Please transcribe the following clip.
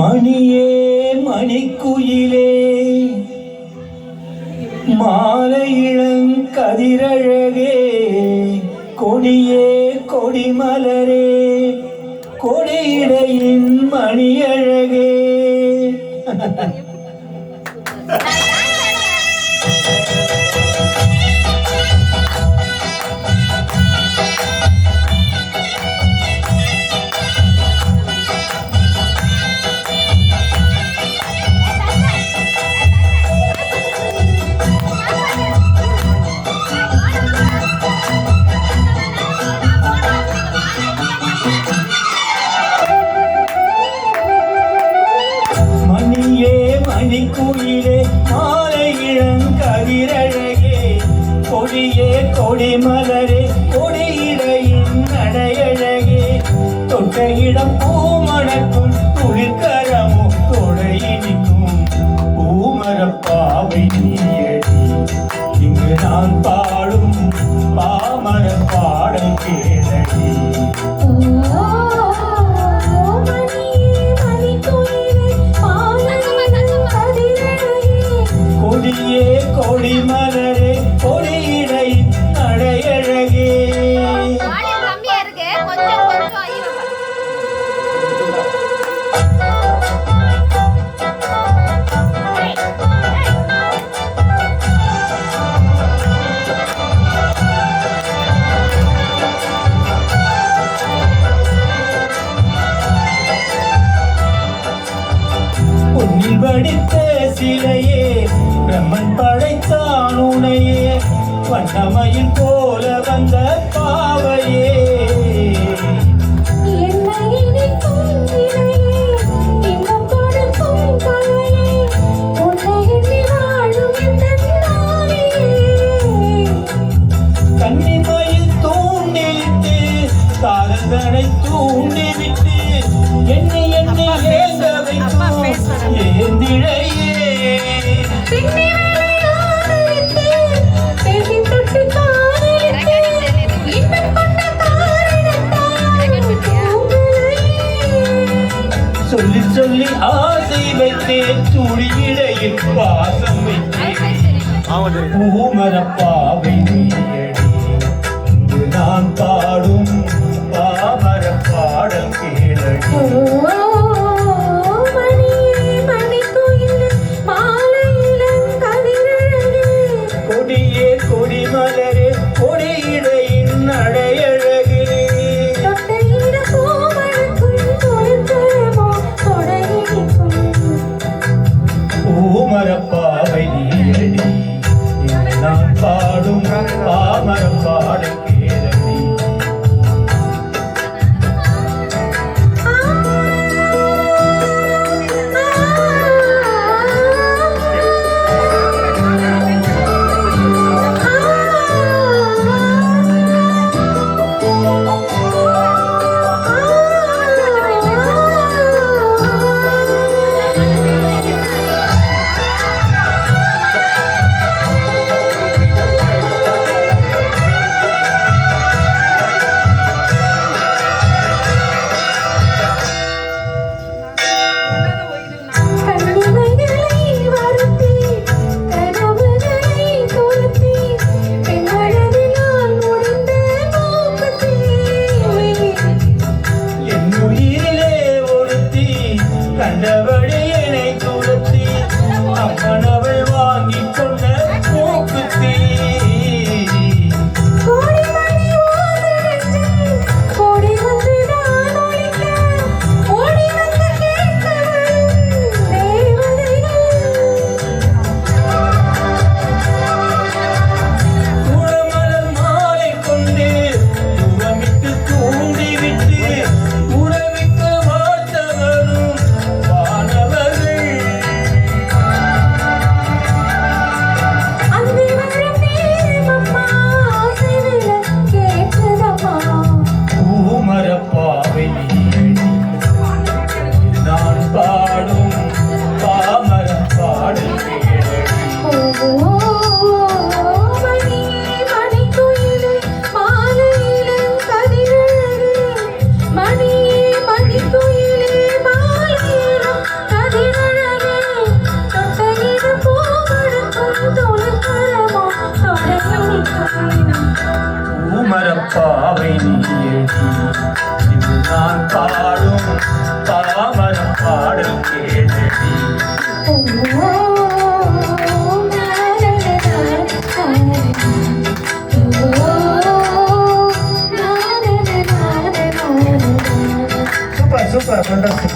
மணியே மணிக்குயிலே. மாலை இளங்கதிரழகே கொடியே கொடிமலரே. கொடியிடையின் மணியழகே கொடியே கொடி மலரே கொடியிலையின் நடையழகே தொட்ட இடம் பூமணக்கும் துளிர்கரமோ வடித்த சிலையே பிரம்மன் படைத்தான் உனையே. வண்ணமயில் போல வந்த சொல்லி சொல்லி ஆசை வைத்தேன் துளியிடையில் பாசம் வைத்தேன் பூமரப்பாவை நான் பாடும் பாமர பாடல் கேளடி. பாடும் பாமர no. இது நான் பாடும் பாமரம் பாடல் கேளடி சூப்பர் சூப்பர் ஃபண்டாஸ்டிக்